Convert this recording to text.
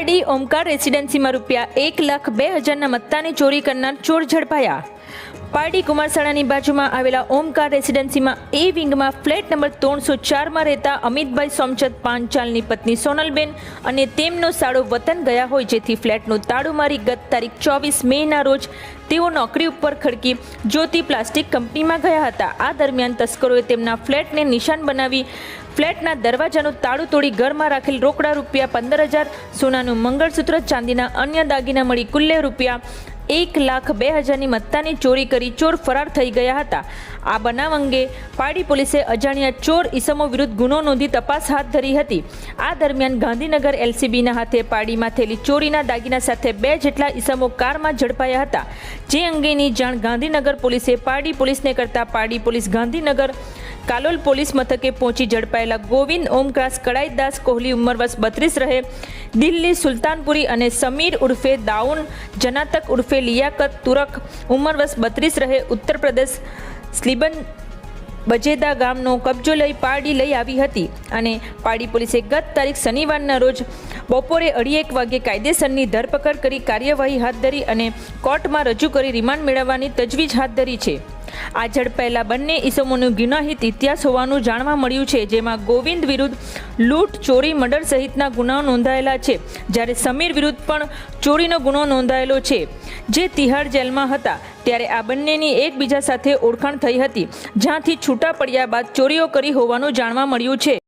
પારડી ઓમકાર રેસિડેન્સીમાં રૂપિયા એક લાખ બે હજારના મત્તાની ચોરી કરનાર ચોર ઝડપાયા. પારડી કુમારશાળાની બાજુમાં આવેલા ઓમકાર રેસિડેન્સીમાં એ વિંગમાં ફ્લેટ નંબર ત્રણસો ચારમાં રહેતા અમિતભાઈ સોમચંદ પાંચાલની પત્ની સોનલબેન અને તેમનો સાળો વતન ગયા હોય જેથી ફ્લેટનું તાળું મારી ગત તારીખ ચોવીસ મેના રોજ તેઓ નોકરી ઉપર ખડકી જ્યોતિ પ્લાસ્ટિક કંપનીમાં ગયા હતા. આ દરમિયાન તસ્કરોએ તેમના ફ્લેટને નિશાન બનાવી ફ્લેટના દરવાજાનું તાળું તોડી ઘરમાં રાખેલ રોકડા રૂપિયા પંદર હજાર, સોનાનું મંગળસૂત્ર, ચાંદીના અન્ય દાગીના મળી કુલ્લે રૂપિયા એક લાખ બે હજારની મત્તાની ચોરી કરી ચોર ફરાર થઈ ગયા હતા. આ બનાવ અંગે પાડી પોલીસે અજાણ્યા ચોર ઇસમો વિરુદ્ધ ગુનો નોંધી તપાસ હાથ ધરી હતી. આ દરમિયાન ગાંધીનગર એલસીબીના હાથે પાડીમાં થયેલી ચોરીના દાગીના સાથે બે જેટલા ઇસમો કારમાં ઝડપાયા હતા. જે અંગેની જાણ ગાંધીનગર પોલીસે પાડી પોલીસને કરતા પાડી પોલીસ ગાંધીનગર કાલોલ પોલીસ મથકે પહોંચી ઝડપાયેલા ગોવિંદ ઓમક્રાસ કડાઈદાસ કોહલી ઉંમર વર્ષ બત્રીસ રહે, દિલ્હી સુલતાનપુરી અને સમીર ઉર્ફે દાઉન જનાતક ઉર્ફે લિયાકત તુરક ઉંમર વર્ષ બત્રીસ રહે. ઉત્તર પ્રદેશ સ્લીબન બજેદા ગામનો કબજો લઈ પાડી લઈ આવી હતી અને પાડી પોલીસે ગત તારીખ શનિવારના રોજ બપોરે અઢી એક વાગ્યે કાયદેસરની ધરપકડ કરી કાર્યવાહી હાથ ધરી અને કોર્ટમાં રજૂ કરી રિમાન્ડ મેળવવાની તજવીજ હાથ ધરી છે. આ ઝડપાયેલા બંને ઈસમોનું ગુનાહિત ઇતિહાસ હોવાનું જાણવા મળ્યું છે, જેમાં ગોવિંદ વિરુદ્ધ લૂંટ, ચોરી, મર્ડર સહિતના ગુનાઓ નોંધાયેલા છે. જ્યારે સમીર વિરુદ્ધ પણ ચોરીનો ગુનો નોંધાયેલો છે, જે તિહાડ જેલમાં હતા, ત્યારે આ બંનેની એકબીજા સાથે ઓળખાણ થઈ હતી, જ્યાંથી છૂટા પડ્યા બાદ ચોરીઓ કરી હોવાનું જાણવા મળ્યું છે.